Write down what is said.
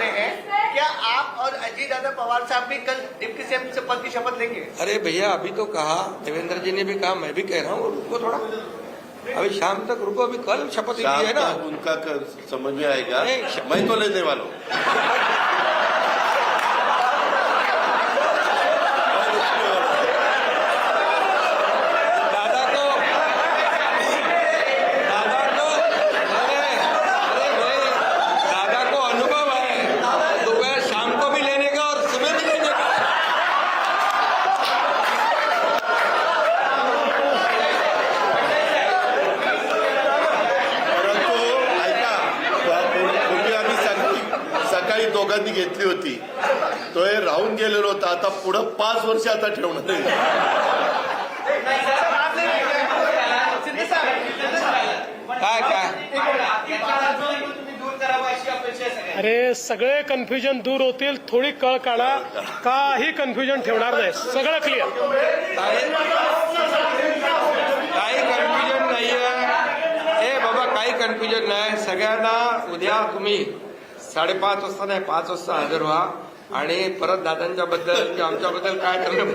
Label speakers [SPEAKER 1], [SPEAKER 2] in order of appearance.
[SPEAKER 1] रहे हैं। क्या आप और अजीत दादा पवार साहब भी कल डिप्टी सीएम से पद की शपथ लेंगे?
[SPEAKER 2] अरे भैया अभी तो कहा। देवेंद्र जी ने भी कहा मैं भी कह रहा हूँ रुको थोड़ा। अभी शाम तक रुको अभी कल शपथ ली है ना।
[SPEAKER 3] उनका समझ में आएगा। मैं तो लेने वाला हूँ। दोघांनी घेतली होती. तो हे राहून गेलेलो होता. आता पुढं पाच वर्ष आता ठेवणार आहे
[SPEAKER 1] सिद्धे साहेब
[SPEAKER 2] काय काय
[SPEAKER 4] अरे सगळे कन्फ्युजन दूर होतील. थोडी कळ काढा. काही कन्फ्युजन ठेवणार नाही. सगळं क्लिअर
[SPEAKER 2] काही काही कन्फ्युजन नाहीये. हे बाबा काही कन्फ्युजन नाही. सगळ्यांना उद्या तुम्ही साडेपाच वाजता नाही पाच वाजता हजर व्हा. आणि परत दादांच्या बद्दल आमच्याबद्दल काय
[SPEAKER 4] करणं